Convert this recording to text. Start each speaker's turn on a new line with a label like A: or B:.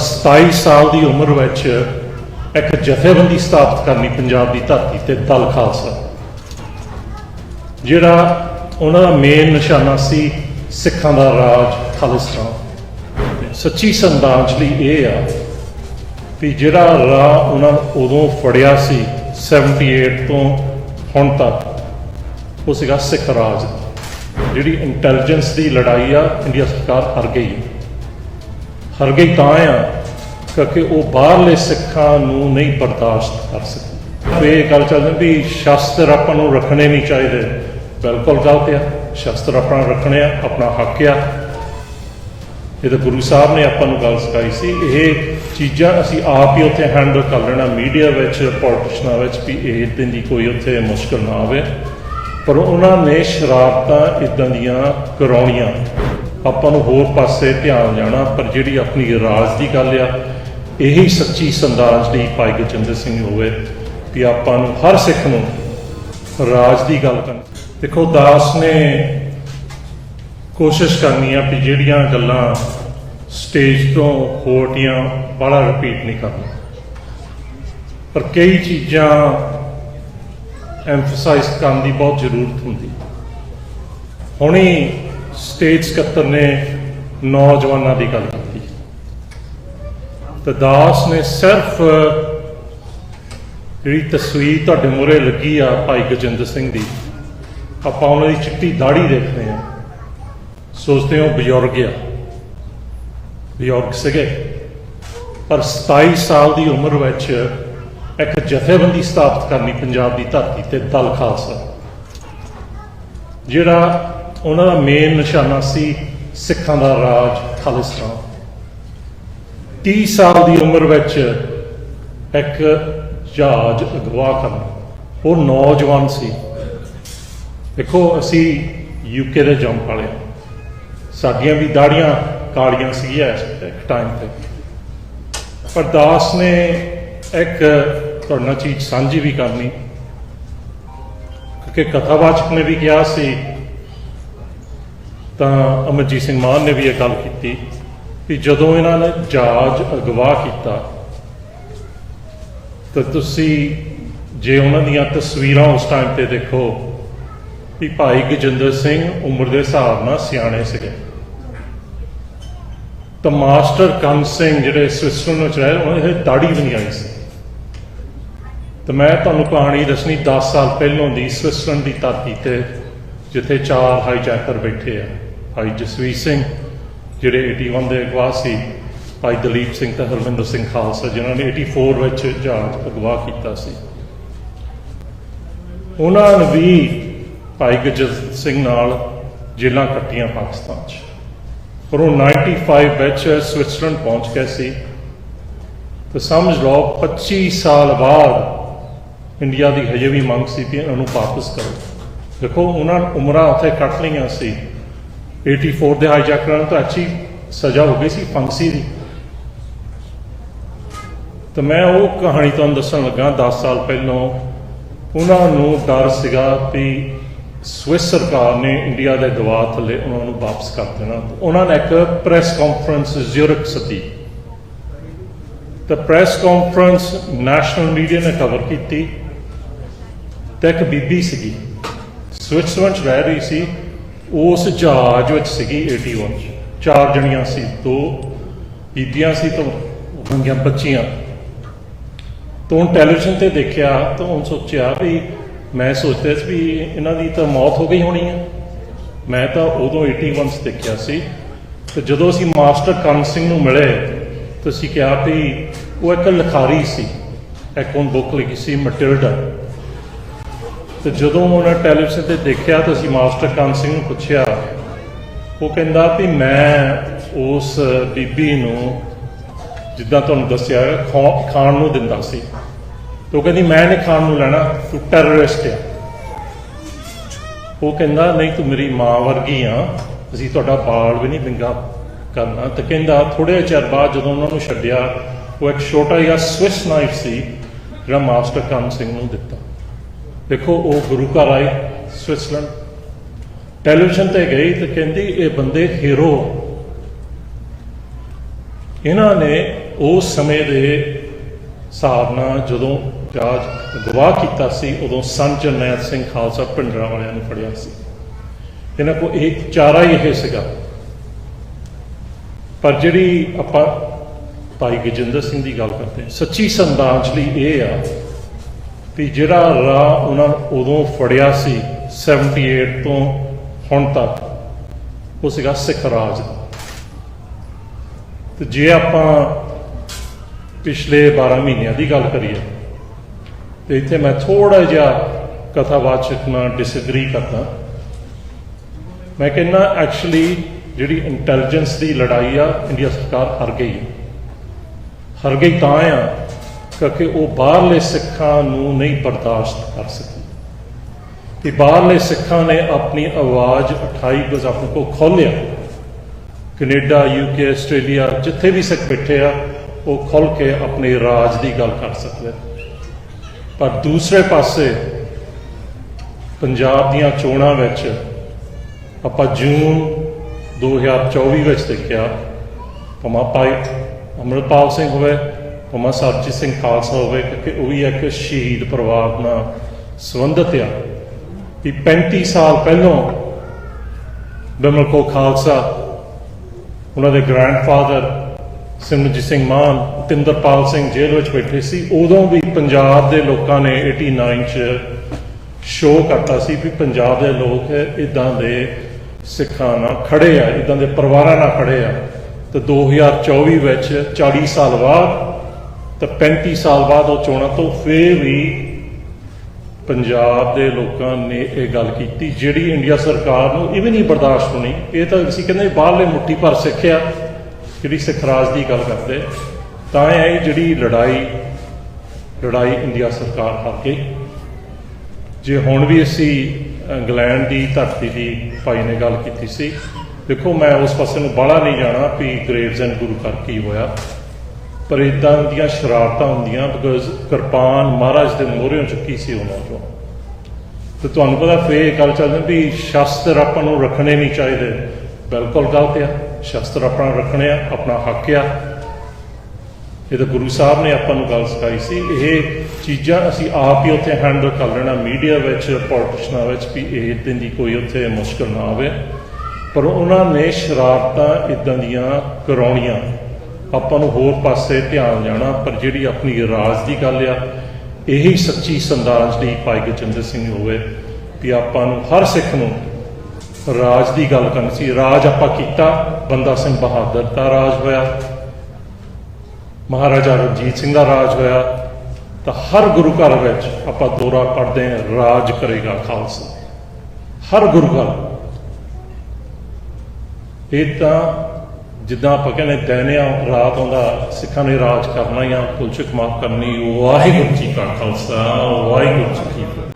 A: 27 ਸਾਲ ਦੀ ਉਮਰ ਵਿੱਚ ਇੱਕ ਜਥੇਬੰਦੀ ਸਥਾਪਿਤ ਕਰਨੀ ਪੰਜਾਬ ਦੀ ਧਰਤੀ ਤੇ ਦਲ ਖਾਲਸਾ। ਜਿਹੜਾ ਉਹਨਾਂ ਦਾ ਮੇਨ ਨਿਸ਼ਾਨਾ ਸੀ ਸਿੱਖਾਂ ਦਾ ਰਾਜ ਖਾਲਿਸਤਾਨ। ਸੱਚੀ ਸੰਦਾਂਜਲੀ ਇਹ ਆ ਵੀ ਜਿਹੜਾ ਰਾਹ ਉਹਨਾਂ ਉਦੋਂ ਫੜਿਆ ਸੀ 78 ਤੋਂ ਹੁਣ ਤੱਕ, ਉਹ ਸੀਗਾ ਸਿੱਖ ਰਾਜ। ਜਿਹੜੀ ਇੰਟੈਲੀਜੈਂਸ ਦੀ ਲੜਾਈ ਆ, ਇੰਡੀਆ ਸਰਕਾਰ ਹਾਰ ਗਈ। ਹਾਰ ਗਈ ਤਾਂ ਆ, ਕਿਉਂਕਿ ਉਹ ਬਾਹਰਲੇ ਸਿੱਖਾਂ ਨੂੰ ਨਹੀਂ ਬਰਦਾਸ਼ਤ ਕਰ ਸਕੀ ਇਹ ਗੱਲ ਚੱਲਦੀ ਵੀ ਸ਼ਸਤਰ ਆਪਾਂ ਨੂੰ ਰੱਖਣੇ ਨਹੀਂ ਚਾਹੀਦੇ। ਬਿਲਕੁਲ ਗਲਤ ਆ, ਸ਼ਸਤਰ ਆਪਣਾ ਰੱਖਣੇ ਆ, ਆਪਣਾ ਹੱਕ ਆ। ਇਹ ਤਾਂ ਗੁਰੂ ਸਾਹਿਬ ਨੇ ਆਪਾਂ ਨੂੰ ਗੱਲ ਸਿਖਾਈ ਸੀ, ਇਹ ਚੀਜ਼ਾਂ ਅਸੀਂ ਆਪ ਹੀ ਉੱਥੇ ਹੈਂਡਲ ਕਰ ਲੈਣਾ ਮੀਡੀਆ ਵਿੱਚ ਪੋਲਿਟਿਸ਼ਨਾਂ ਵਿੱਚ, ਵੀ ਇਹ ਦਿਨ ਦੀ ਕੋਈ ਉੱਥੇ ਮੁਸ਼ਕਲ ਨਾ ਆਵੇ। ਪਰ ਉਹਨਾਂ ਨੇ ਸ਼ਰਾਰਤਾਂ ਇਦਾਂ ਦੀਆਂ ਕਰਾਉਣੀਆਂ। ਆਪਾਂ ਨੂੰ ਹੋਰ ਪਾਸੇ ਧਿਆਨ ਜਾਣਾ, ਪਰ ਜਿਹੜੀ ਆਪਣੀ ਰਾਜ ਦੀ ਗੱਲ ਆ, ਇਹੀ ਸੱਚੀ ਸੰਦਾਂਜਲੀ ਭਾਈ ਗੁਰਜਿੰਦਰ ਸਿੰਘ ਹੋਵੇ ਵੀ ਆਪਾਂ ਨੂੰ ਹਰ ਸਿੱਖ ਨੂੰ ਰਾਜ ਦੀ ਗੱਲ ਕਰਨ। ਦੇਖੋ, ਦਾਸ ਨੇ ਕੋਸ਼ਿਸ਼ ਕਰਨੀ ਆ ਵੀ ਜਿਹੜੀਆਂ ਗੱਲਾਂ ਸਟੇਜ ਤੋਂ ਹੋਟੀਆਂ ਬੜਾ ਰਿਪੀਟ ਨਹੀਂ ਕਰਨਾ ਪਰ ਕਈ ਚੀਜ਼ਾਂ ਐਮਫਸਾਈਜ਼ ਕਰਨ ਦੀ ਬਹੁਤ ਜ਼ਰੂਰਤ ਹੁੰਦੀ। ਹੁਣੀ ਸਟੇਟ ਸਕੱਤਰ ਨੇ ਨੌਜਵਾਨਾਂ ਦੀ ਗੱਲ ਕੀਤੀ। ਤੇ ਦਾਸ ਨੇ ਸਿਰਫ ਜਿਹੜੀ ਤਸਵੀਰ ਤੁਹਾਡੇ ਮੂਹਰੇ ਲੱਗੀ ਆ ਭਾਈ ਗਜਿੰਦਰ ਸਿੰਘ ਦੀ, ਆਪਾਂ ਉਹਨਾਂ ਦੀ ਚਿੱਟੀ ਦਾੜੀ ਦੇਖਦੇ ਆ ਸੋਚਦੇ ਹਾਂ ਉਹ ਬਜ਼ੁਰਗ ਆ। ਬਜ਼ੁਰਗ ਸੀਗੇ। ਪਰ 27 ਸਾਲ ਦੀ ਉਮਰ ਵਿੱਚ ਇੱਕ ਜਥੇਬੰਦੀ ਸਥਾਪਿਤ ਕਰਨੀ ਪੰਜਾਬ ਦੀ ਧਰਤੀ ਤੇ ਦਲ ਖਾਲਸਾ। ਜਿਹੜਾ ਉਹਨਾਂ ਦਾ ਮੇਨ ਨਿਸ਼ਾਨਾ ਸੀ ਸਿੱਖਾਂ ਦਾ ਰਾਜ ਖਾਲਿਸਤਾਨ। 30 ਸਾਲ ਦੀ ਉਮਰ ਵਿੱਚ ਇੱਕ ਜਹਾਜ਼ ਅਗਵਾ ਕਰਨਾ। ਉਹ ਨੌਜਵਾਨ ਸੀ। ਦੇਖੋ, ਅਸੀਂ ਯੂਕੇ ਦੇ ਜੰਪ ਵਾਲੇ ਹਾਂ। ਸਾਡੀਆਂ ਵੀ ਦਾੜੀਆਂ ਕਾਲੀਆਂ ਸੀਗੀਆਂ ਇਸ ਇੱਕ ਟਾਈਮ ਤੇ। ਪਰ ਦਾਸ ਨੇ ਇੱਕ ਤੁਹਾਡੇ ਨਾਲ ਚੀਜ਼ ਸਾਂਝੀ ਵੀ ਕਰਨੀ। ਕਿਉਂਕਿ ਕਥਾਵਾਚਕ ਨੇ ਵੀ ਕਿਹਾ ਸੀ ਤਾਂ ਅਮਰਜੀਤ ਸਿੰਘ ਮਾਨ ਨੇ ਵੀ ਇਹ ਗੱਲ ਕੀਤੀ ਕਿ ਜਦੋਂ ਇਹਨਾਂ ਨੇ ਜਹਾਜ਼ ਅਗਵਾ ਕੀਤਾ, ਤਾਂ ਤੁਸੀਂ ਜੇ ਉਹਨਾਂ ਦੀਆਂ ਤਸਵੀਰਾਂ ਉਸ ਟਾਈਮ ਤੇ ਦੇਖੋ ਵੀ ਭਾਈ ਗਜਿੰਦਰ ਸਿੰਘ ਉਮਰ ਦੇ ਹਿਸਾਬ ਨਾਲ ਸਿਆਣੇ ਸੀਗੇ। ਤਾਂ ਮਾਸਟਰ ਕੰਨ ਸਿੰਘ ਜਿਹੜੇ ਸਵਿਟਜ਼ਰਲੈਂਡ ਵਿੱਚ ਰਹੇ ਉਹਨਾਂ ਦੀ ਦਾੜੀ ਵੀ ਨਹੀਂ ਆਈ ਸੀ। ਤਾਂ ਮੈਂ ਤੁਹਾਨੂੰ ਕਹਾਣੀ ਦੱਸਣੀ 10 ਸਾਲ ਪਹਿਲਾਂ ਦੀ ਸਵਿਟਜ਼ਰਲੈਂਡ ਦੀ ਧਰਤੀ ਤੇ ਜਿੱਥੇ ਚਾਰ ਹਾਈਜੈਕਰ ਬੈਠੇ ਆ। ਭਾਈ ਜਸਵੀਰ ਸਿੰਘ, ਜਿਹੜੇ 81 ਦੇ ਅਗਵਾ ਸੀ, ਭਾਈ ਦਲੀਪ ਸਿੰਘ ਤੇ ਹਰਮਿੰਦਰ ਸਿੰਘ ਖਾਲਸਾ, ਜਿਨ੍ਹਾਂ ਨੇ 84 ਵਿੱਚ ਜਹਾਜ਼ ਅਗਵਾ ਕੀਤਾ ਸੀ। ਉਹਨਾਂ ਨੇ ਵੀ ਭਾਈ ਗੁਰਜੀਤ ਸਿੰਘ ਨਾਲ ਜੇਲਾਂ ਕੱਟੀਆਂ ਪਾਕਿਸਤਾਨ 'ਚ। ਪਰ ਉਹ 95 ਵਿੱਚ ਸਵਿਟਜ਼ਰਲੈਂਡ ਪਹੁੰਚ ਗਏ ਸੀ। ਤੇ ਸਮਝ ਲਓ 25 ਸਾਲ ਬਾਅਦ ਇੰਡੀਆ ਦੀ ਹਜੇ ਵੀ ਮੰਗ ਸੀ ਕਿ ਇਹਨਾਂ ਨੂੰ ਵਾਪਸ ਕਰੋ। ਦੇਖੋ, ਉਹਨਾਂ ਉਮਰਾਂ ਉੱਥੇ ਕੱਟ ਲਈਆਂ ਸੀ। 84 ਦੇ ਹਾਈਜੈਕਰਾਂ ਨੂੰ ਤਾਂ ਅੱਛੀ ਸਜ਼ਾ ਹੋ ਗਈ ਸੀ, ਫਾਂਸੀ ਦੀ। ਤਾਂ ਮੈਂ ਉਹ ਕਹਾਣੀ ਤੁਹਾਨੂੰ ਦੱਸਣ ਲੱਗਾ 10 ਸਾਲ ਪਹਿਲਾਂ। ਉਹਨਾਂ ਨੂੰ ਡਰ ਸੀਗਾ ਵੀ ਸਵਿਸ ਸਰਕਾਰ ਨੇ ਇੰਡੀਆ ਦੇ ਦਬਾਅ ਥੱਲੇ ਉਹਨਾਂ ਨੂੰ ਵਾਪਸ ਕਰ ਦੇਣਾ। ਉਹਨਾਂ ਨੇ ਇੱਕ ਪ੍ਰੈਸ ਕਾਨਫਰੰਸ ਜ਼ਿਊਰਿਕ ਸੱਦੀ। ਤਾਂ ਪ੍ਰੈਸ ਕਾਨਫਰੰਸ ਨੈਸ਼ਨਲ ਮੀਡੀਆ ਨੇ ਕਵਰ ਕੀਤੀ। ਤੇ ਇੱਕ ਬੀਬੀ ਸੀਗੀ। ਸਵਿਟਜ਼ਰਲੈਂਡ 'ਚ ਰਹਿ ਰਹੀ ਸੀ। ਉਸ ਜਹਾਜ਼ ਵਿੱਚ ਸੀਗੀ 81 'ਚ। ਚਾਰ ਜਣੀਆਂ ਸੀ, ਦੋ ਬੀਬੀਆਂ ਸੀ ਤੋਂ ਹੋਈਆਂ ਬੱਚੀਆਂ। ਤੋਂ ਹੁਣ ਟੈਲੀਵਿਜ਼ਨ ਤੇ ਦੇਖਿਆ ਤਾਂ ਹੁਣ ਸੋਚਿਆ ਵੀ ਮੈਂ ਸੋਚਦਾ ਸੀ ਵੀ ਇਹਨਾਂ ਦੀ ਤਾਂ ਮੌਤ ਹੋ ਗਈ ਹੋਣੀ ਹੈ ਮੈਂ ਤਾਂ ਉਦੋਂ 81 ਚ ਦੇਖਿਆ ਸੀ। ਤੇ ਜਦੋਂ ਅਸੀਂ ਮਾਸਟਰ ਕਰਨ ਸਿੰਘ ਨੂੰ ਮਿਲੇ, ਤਾਂ ਅਸੀਂ ਕਿਹਾ ਵੀ ਉਹ ਇੱਕ ਲਿਖਾਰੀ ਸੀ। ਇੱਕ ਉਹ ਬੁੱਕ ਲਿਖੀ ਸੀ ਮਟਿਲਡਾ ਤੇ ਜਦੋਂ ਉਹਨਾਂ ਟੈਲੀਵਿਜ਼ਨ ਤੇ ਦੇਖਿਆ ਤਾਂ ਅਸੀਂ ਮਾਸਟਰ ਕਾਨ ਸਿੰਘ ਨੂੰ ਪੁੱਛਿਆ, ਉਹ ਕਹਿੰਦਾ ਵੀ ਮੈਂ ਉਸ ਬੀਬੀ ਨੂੰ ਜਿੱਦਾਂ ਤੁਹਾਨੂੰ ਦੱਸਿਆ, ਖਾ- ਖਾਣ ਨੂੰ ਦਿੰਦਾ ਸੀ। ਤੇ ਉਹ ਕਹਿੰਦੀ, ਮੈਂ ਨਹੀਂ ਖਾਣ ਨੂੰ ਲੈਣਾ, ਤੂੰ ਟੈਰਰਿਸਟ ਆ। ਉਹ ਕਹਿੰਦਾ, ਨਹੀਂ, ਤੂੰ ਮੇਰੀ ਮਾਂ ਵਰਗੀ ਆ, ਅਸੀਂ ਤੁਹਾਡਾ ਬਾਲ ਵੀ ਨਹੀਂ ਵਿੰਗਾ ਕਰਨਾ। ਤੇ ਕਹਿੰਦਾ ਥੋੜੇ ਚਿਰ ਬਾਅਦ ਜਦੋਂ ਉਹਨਾਂ ਨੂੰ ਛੱਡਿਆ, ਉਹ ਇੱਕ ਛੋਟਾ ਜਿਹਾ ਸਵਿਸ ਨਾਈਫ ਸੀ, ਜਿਹੜਾ ਮਾਸਟਰ ਕਾਨ ਸਿੰਘ ਨੂੰ ਦਿੱਤਾ। ਦੇਖੋ, ਉਹ ਗੁਰੂ ਘਰ ਆਏ ਸਵਿਟਜ਼ਰਲੈਂਡ। ਟੈਲੀਵਿਜ਼ਨ ਤੇ ਗਈ ਤੇ ਕਹਿੰਦੀ, ਇਹ ਬੰਦੇ ਹੀਰੋ ਇਹਨਾਂ ਨੇ ਉਸ ਸਮੇਂ ਦੇ ਹਿਸਾਬ ਨਾਲ ਜਦੋਂ ਰਾਜ ਗਵਾਹ ਕੀਤਾ ਸੀ, ਉਦੋਂ ਸੰਤ ਜਰਨੈਲ ਸਿੰਘ ਖਾਲਸਾ ਪਿੰਡਰਾਂ ਵਾਲਿਆਂ ਨੂੰ ਫੜਿਆ ਸੀ। ਇਹਨਾਂ ਕੋ ਇੱਕ ਚਾਰਾ ਹੀ ਇਹ ਸੀਗਾ। ਪਰ ਜਿਹੜੀ ਆਪਾਂ ਭਾਈ ਗਜਿੰਦਰ ਸਿੰਘ ਦੀ ਗੱਲ ਕਰਦੇ ਸੱਚੀ ਸੰਦਾਂਜਲੀ ਇਹ ਆ ਵੀ ਜਿਹੜਾ ਰਾਹ ਉਹਨਾਂ ਉਦੋਂ ਫੜਿਆ ਸੀ 78 ਤੋਂ ਹੁਣ ਤੱਕ, ਉਹ ਸੀਗਾ ਸਿੱਖ ਰਾਜ। ਦਾ ਤੇ ਜੇ ਆਪਾਂ ਪਿਛਲੇ 12 ਮਹੀਨਿਆਂ ਦੀ ਗੱਲ ਕਰੀਏ, ਤੇ ਇੱਥੇ ਮੈਂ ਥੋੜਾ ਜਿਹਾ ਕਥਾਵਾਚਕ ਨਾਲ ਡਿਸਐਗਰੀ ਕਰਦਾ। ਮੈਂ ਕਹਿੰਦਾ ਐਕਚੁਅਲੀ ਜਿਹੜੀ ਇੰਟੈਲੀਜੈਂਸ ਦੀ ਲੜਾਈ ਆ, ਇੰਡੀਆ ਸਰਕਾਰ ਹਾਰ ਗਈ। ਹੈ ਹਾਰ ਗਈ ਤਾਂ ਆ ਕਿਉਂਕਿ ਉਹ ਬਾਹਰਲੇ ਸਿੱਖਾਂ ਨੂੰ ਨਹੀਂ ਬਰਦਾਸ਼ਤ ਕਰ ਸਕੀ। ਕਿ ਬਾਹਰਲੇ ਸਿੱਖਾਂ ਨੇ ਆਪਣੀ ਆਵਾਜ਼ 28 ਗਜ਼ ਆਪਣੇ ਕੋ ਖੋਲਿਆ ਕੈਨੇਡਾ ਯੂਕੇ ਆਸਟ੍ਰੇਲੀਆ ਜਿੱਥੇ ਵੀ ਸਿੱਖ ਬੈਠੇ ਆ, ਉਹ ਖੁੱਲ ਕੇ ਆਪਣੇ ਰਾਜ ਦੀ ਗੱਲ ਕਰ ਸਕਦੇ ਪਰ ਦੂਸਰੇ ਪਾਸੇ ਪੰਜਾਬ ਦੀਆਂ ਚੋਣਾਂ ਵਿੱਚ ਆਪਾਂ ਜੂਨ 2024 ਵਿੱਚ ਦੇਖਿਆ ਪਮਾ ਭਾਈ ਅਮਰਪਾਲ ਸਿੰਘ ਹੋਵੇ ਪਮਾ ਸਰਜੀਤ ਸਿੰਘ ਖਾਲਸਾ ਹੋਵੇ ਕਿਉਂਕਿ ਉਹ ਵੀ ਇੱਕ ਸ਼ਹੀਦ ਪਰਿਵਾਰ ਨਾਲ ਸੰਬੰਧਿਤ ਆ। ਵੀ 35 ਸਾਲ ਪਹਿਲਾਂ ਬਿਮਲ ਕੋ ਖਾਲਸਾ, ਉਹਨਾਂ ਦੇ ਗ੍ਰੈਂਡਫਾਦਰ ਸਿਮਰਜੀਤ ਸਿੰਘ ਮਾਨ, ਤਿੰਦਰਪਾਲ ਸਿੰਘ ਜੇਲ੍ਹ ਵਿੱਚ ਬੈਠੇ ਸੀ। ਉਦੋਂ ਵੀ ਪੰਜਾਬ ਦੇ ਲੋਕਾਂ ਨੇ 89 ਚ ਸ਼ੋਅ ਕਰਤਾ ਸੀ ਵੀ ਪੰਜਾਬ ਦੇ ਲੋਕ ਇਦਾਂ ਦੇ ਸਿੱਖਾਂ ਨਾਲ ਖੜੇ ਆ ਇਦਾਂ ਦੇ ਪਰਿਵਾਰਾਂ ਨਾਲ ਖੜੇ ਆ। ਤੇ 2024 ਵਿੱਚ 40 ਸਾਲ ਬਾਅਦ ਤਾਂ 35 ਸਾਲ ਬਾਅਦ ਉਹ ਚੋਣਾਂ ਤੋਂ ਫੇਰ ਵੀ ਪੰਜਾਬ ਦੇ ਲੋਕਾਂ ਨੇ ਇਹ ਗੱਲ ਕੀਤੀ, ਜਿਹੜੀ ਇੰਡੀਆ ਸਰਕਾਰ ਨੂੰ ਇਹ ਵੀ ਨਹੀਂ ਬਰਦਾਸ਼ਤ ਹੋਣੀ। ਇਹ ਤਾਂ ਅਸੀਂ ਕਹਿੰਦੇ ਬਾਹਰਲੇ ਮੁੱਠੀ ਭਰ ਸਿੱਖਿਆ, ਜਿਹੜੀ ਸਿੱਖ ਰਾਜ ਦੀ ਗੱਲ ਕਰਦੇ। ਤਾਂ ਇਹ ਜਿਹੜੀ ਲੜਾਈ ਲੜਾਈ ਇੰਡੀਆ ਸਰਕਾਰ ਹਾਰ ਗਈ। ਜੇ ਹੁਣ ਵੀ ਅਸੀਂ ਇੰਗਲੈਂਡ ਦੀ ਧਰਤੀ ਦੀ ਭਾਈ ਨੇ ਗੱਲ ਕੀਤੀ ਸੀ, ਦੇਖੋ ਮੈਂ ਉਸ ਪਾਸੇ ਨੂੰ ਬਾਹਲਾ ਨਹੀਂ ਜਾਣਾ ਵੀ ਗ੍ਰੇਵਜ਼ ਐਂਡ ਗੁਰੂ ਕਰ ਕੀ ਹੋਇਆ। ਪਰ ਇਦਾਂ ਦੀਆਂ ਸ਼ਰਾਰਤਾਂ ਹੁੰਦੀਆਂ ਬਿਕਾਜ਼ ਕਿਰਪਾਨ ਮਹਾਰਾਜ ਦੇ ਮੋਹਰਿਓਂ ਚੁੱਕੀ ਸੀ ਉਹਨਾਂ ਤੋਂ ਤੇ ਤੁਹਾਨੂੰ ਪਤਾ ਫੇਰ ਇਹ ਗੱਲ ਚੱਲਦੀ ਵੀ ਸ਼ਸਤਰ ਆਪਾਂ ਨੂੰ ਰੱਖਣੇ ਨਹੀਂ ਚਾਹੀਦੇ। ਬਿਲਕੁਲ ਗਲਤ ਆ। ਸ਼ਸਤਰ ਆਪਣਾ ਰੱਖਣੇ ਆ, ਆਪਣਾ ਹੱਕ ਆ। ਇਹ ਤਾਂ ਗੁਰੂ ਸਾਹਿਬ ਨੇ ਆਪਾਂ ਨੂੰ ਗੱਲ ਸਿਖਾਈ ਸੀ। ਇਹ ਚੀਜ਼ਾਂ ਅਸੀਂ ਆਪ ਹੀ ਉੱਥੇ ਹੈਂਡਲ ਕਰ ਲੈਣਾ ਮੀਡੀਆ ਵਿੱਚ ਪੋਲਿਟਿਸ਼ਨਾਂ ਵਿੱਚ, ਵੀ ਇਹ ਦਿਨ ਦੀ ਕੋਈ ਉੱਥੇ ਮੁਸ਼ਕਲ ਨਾ ਆਵੇ। ਪਰ ਉਹਨਾਂ ਨੇ ਸ਼ਰਾਰਤਾਂ ਇਦਾਂ ਦੀਆਂ ਕਰਾਉਣੀਆਂ। ਆਪਾਂ ਨੂੰ ਹੋਰ ਪਾਸੇ ਧਿਆਨ ਜਾਣਾ, ਪਰ ਜਿਹੜੀ ਆਪਣੀ ਰਾਜ ਦੀ ਗੱਲ ਆ, ਇਹੀ ਸੱਚੀ ਸੰਦਾਂਜਲੀ ਭਾਈ ਗਜਿੰਦਰ ਸਿੰਘ ਹੋਵੇ ਵੀ ਆਪਾਂ ਨੂੰ ਹਰ ਸਿੱਖ ਨੂੰ ਰਾਜ ਦੀ ਗੱਲ ਕਰਨੀ ਸੀ। ਰਾਜ ਆਪਾਂ ਕੀਤਾ, ਬੰਦਾ ਸਿੰਘ ਬਹਾਦਰ ਦਾ ਰਾਜ ਹੋਇਆ, ਮਹਾਰਾਜਾ ਰਣਜੀਤ ਸਿੰਘ ਦਾ ਰਾਜ ਹੋਇਆ, ਤਾਂ ਹਰ ਗੁਰੂ ਘਰ ਵਿੱਚ ਆਪਾਂ ਦੋਰਾ ਪੜਦੇ ਹਾਂ, ਰਾਜ ਕਰੇਗਾ ਖਾਲਸਾ। ਹਰ ਗੁਰੂ ਘਰ। ਇਹ ਤਾਂ ਜਿੱਦਾਂ ਆਪਾਂ ਕਹਿੰਦੇ ਦੈਨਿਆ ਰਾਤ ਆਉਂਦਾ ਸਿੱਖਾਂ ਨੇ ਰਾਜ ਕਰਨਾ ਜਾਂ ਕੁਲਚਕ ਮਾਫ ਕਰਨੀ, ਵਾਹਿਗੁਰੂ ਜੀ ਕਾ ਖਾਲਸਾ, ਵਾਹਿਗੁਰੂ ਜੀ ਕੀ ਫਤਿਹ।